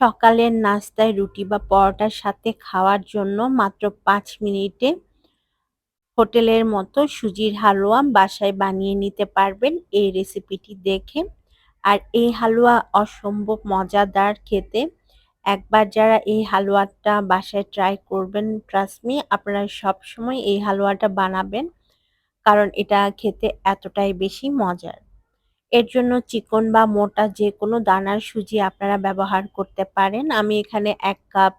সকালের নাস্তায় রুটি বা পরোটার সাথে খাওয়ার জন্য মাত্র পাঁচ মিনিটে হোটেলের মতো সুজির হালুয়া বাসায় বানিয়ে নিতে পারবেন এই রেসিপিটি দেখে। আর এই হালুয়া অসম্ভব মজাদার খেতে। একবার যারা এই হালুয়াটা বাসায় ট্রাই করবেন ট্রাস্টমি আপনারা সবসময় এই হালুয়াটা বানাবেন। কারণ এটা খেতে এতটাই বেশি মজার। এর জন্য চিকন বা মোটা যে কোনো দানার সুজি আপনারা ব্যবহার করতে পারেন। আমি এখানে এক কাপ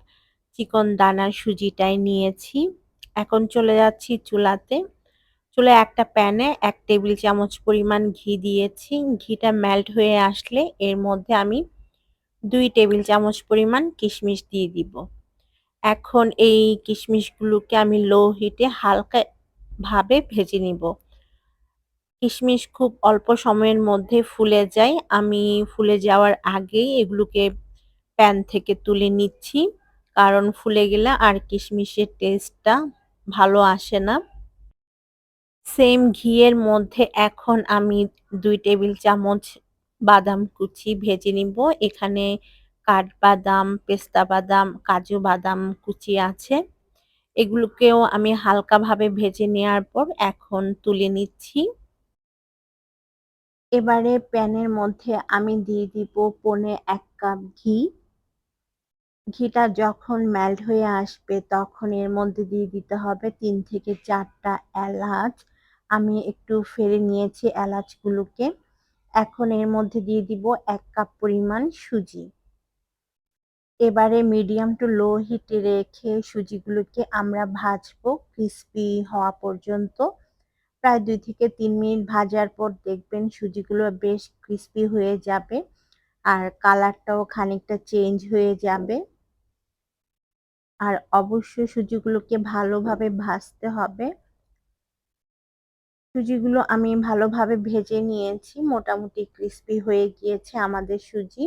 চিকন দানার সুজিটাই নিয়েছি। এখন চলে যাচ্ছি চুলাতে। চুলে একটা প্যানে এক টেবিল চামচ পরিমাণ ঘি দিয়েছি। ঘিটা মেল্ট হয়ে আসলে এর মধ্যে আমি দুই টেবিল চামচ পরিমাণ কিশমিশ দিয়ে দিব। এখন এই কিশমিশগুলোকে আমি লো হিটে হালকা ভাবে ভেজে নিব। কিশমিশ খুব অল্প সময়ের মধ্যে ফুলে যায়। আমি ফুলে যাওয়ার আগেই এগুলোকে প্যান থেকে তুলে নিচ্ছি। কারণ ফুলে গেলে আর কিশমিশের টেস্টটা ভালো আসে না। সেম ঘিয়ের মধ্যে এখন আমি দুই টেবিল চামচ বাদাম কুচি ভেজে নিব। এখানে কাঠবাদাম, পেস্তা বাদাম, কাজু বাদাম কুচি আছে। এগুলোকেও আমি হালকাভাবে ভেজে নেওয়ার পর এখন তুলে নিচ্ছি। এবারে প্যানের মধ্যে আমি দিয়ে দিব পনে এক কাপ ঘি। ঘিটা যখন মেল্ট হয়ে আসবে তখন এর মধ্যে দিয়ে দিতে হবে তিন থেকে চারটা এলাচ। আমি একটু ফেলে নিয়েছি এলাচগুলোকে। এখন এর মধ্যে দিয়ে দিব এক কাপ পরিমাণ সুজি। এবারে মিডিয়াম টু লো হিটে রেখে সুজিগুলোকে আমরা ভাজবো ক্রিস্পি হওয়া পর্যন্ত। প্রায় দুই থেকে তিন মিনিট ভাজার পর দেখবেন সুজিগুলো বেশ ক্রিস্পি হয়ে যাবে আর কালারটাও খানিকটা চেঞ্জ হয়ে যাবে। আর অবশ্যই সুজিগুলোকে ভালোভাবে ভাজতে হবে। সুজিগুলো আমি ভালোভাবে ভেজে নিয়েছি, মোটামুটি ক্রিস্পি হয়ে গিয়েছে আমাদের সুজি।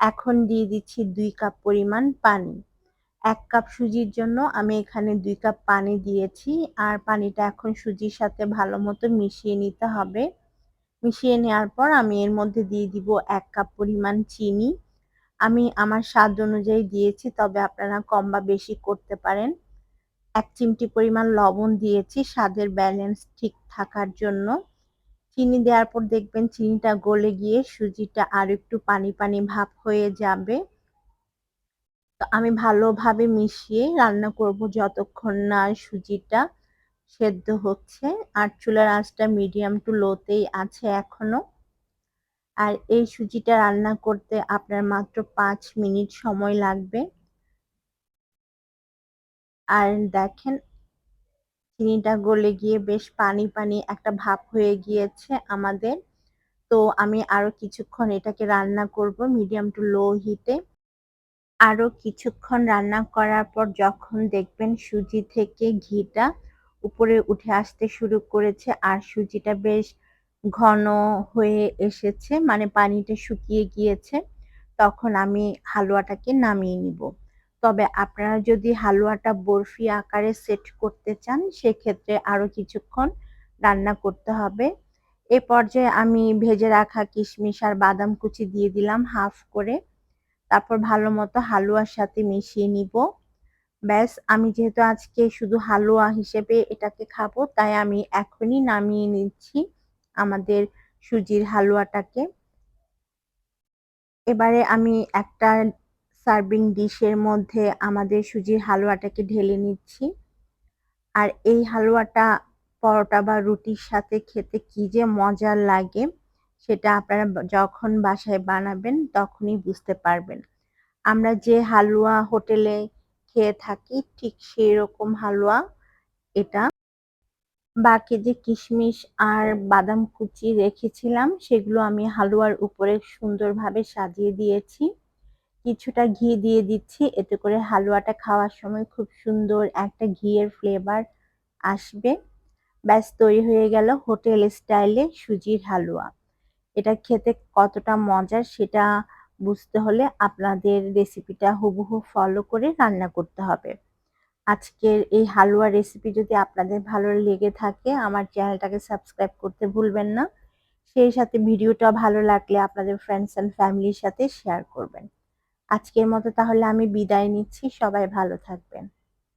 এখন দিয়ে দিচ্ছি দুই কাপ পরিমাণ পানি। এক কাপ সুজির জন্য আমি এখানে দুই কাপ পানি দিয়েছি। আর পানিটা এখন সুজির সাথে ভালো মতো মিশিয়ে নিতে হবে। মিশিয়ে নেওয়ার পর আমি এর মধ্যে দিয়ে দিব এক কাপ পরিমাণ চিনি। আমি আমার স্বাদ অনুযায়ী দিয়েছি, তবে আপনারা কম বা বেশি করতে পারেন। এক চিমটি পরিমাণ লবণ দিয়েছি, স্বাদের ব্যালেন্স ঠিক থাকার জন্য। চিনি দেওয়ার পর দেখবেন চিনিটা গলে গিয়ে সুজিটা আর একটু পানি পানি ভাব হয়ে যাবে। তো আমি ভালোভাবে মিশিয়ে রান্না করব যতক্ষণ না সুজিটা সেদ্ধ হচ্ছে। আর চুলার আঁচটা মিডিয়াম টু লোতেই আছে এখনও। আর এই সুজিটা রান্না করতে আপনার মাত্র পাঁচ মিনিট সময় লাগবে। আর দেখেন, চিনিটা গলে গিয়ে বেশ পানি পানি একটা ভাপ হয়ে গিয়েছে আমাদের। তো আমি আরও কিছুক্ষণ এটাকে রান্না করব মিডিয়াম টু লো হিটে আরও কিছুক্ষণ রান্না করার পর যখন দেখবেন সুজি থেকে ঘিটা উপরে উঠে আসতে শুরু করেছে, আর সুজিটা বেশ ঘন হয়ে এসেছে মানে পানিটা শুকিয়ে গিয়েছে, তখন আমি হালুয়াটাকে নামিয়ে নিব। তবে আপনারা যদি হালুয়াটা বরফি আকারে সেট করতে চান, সেক্ষেত্রে আরও কিছুক্ষণ রান্না করতে হবে। এ পর্যায়ে আমি ভেজে রাখা কিশমিশ আর বাদাম কুচি দিয়ে দিলাম হাফ করে। তারপর ভালো মতো হালুয়ার সাথে মিশিয়ে নিব। ব্যাস, আমি যেহেতু আজকে শুধু হালুয়া হিসেবে এটাকে খাব, তাই আমি এখনই নামিয়ে নিচ্ছি আমাদের সুজির হালুয়াটাকে। এবারে আমি একটা সার্ভিং ডিশের মধ্যে আমাদের সুজির হালুয়াটাকে ঢেলে নিচ্ছি। আর এই হালুয়াটা, পরোটা বা রুটির সাথে খেতে কি যে মজার লাগে। সেটা আপনারা যখন বাসায় বানাবেন তখনই বুঝতে পারবেন। আমরা যে হালুয়া হোটেলে খেয়ে থাকি ঠিক সেই রকম হালুয়া, এটা বাকি যে কিশমিশ আর বাদাম কুচি রেখেছিলাম, সেগুলো আমি হালুয়ার উপরে সুন্দরভাবে সাজিয়ে দিয়েছি। কিছুটা ঘি দিয়ে দিচ্ছি, এতে করে হালুয়াটা খাওয়ার সময় খুব সুন্দর একটা ঘিয়ের ফ্লেভার আসবে। ব্যাস, তৈরি হয়ে গেল হোটেল স্টাইলে সুজির হালুয়া। এটা খেতে কতটা মজার সেটা বুঝতে হলে আপনাদের রেসিপিটা হুবহু ফলো করে রান্না করতে হবে। আজকের এই হালুয়া রেসিপি যদি আপনাদের ভালো লেগে থাকে, আমার চ্যানেলটাকে সাবস্ক্রাইব করতে ভুলবেন না। সেই সাথে ভিডিওটা ভালো লাগলে আপনাদের ফ্রেন্ডস অ্যান্ড ফ্যামিলির সাথে শেয়ার করবেন। আজকের মতো তাহলে আমি বিদায় নিচ্ছি, সবাই ভালো থাকবেন।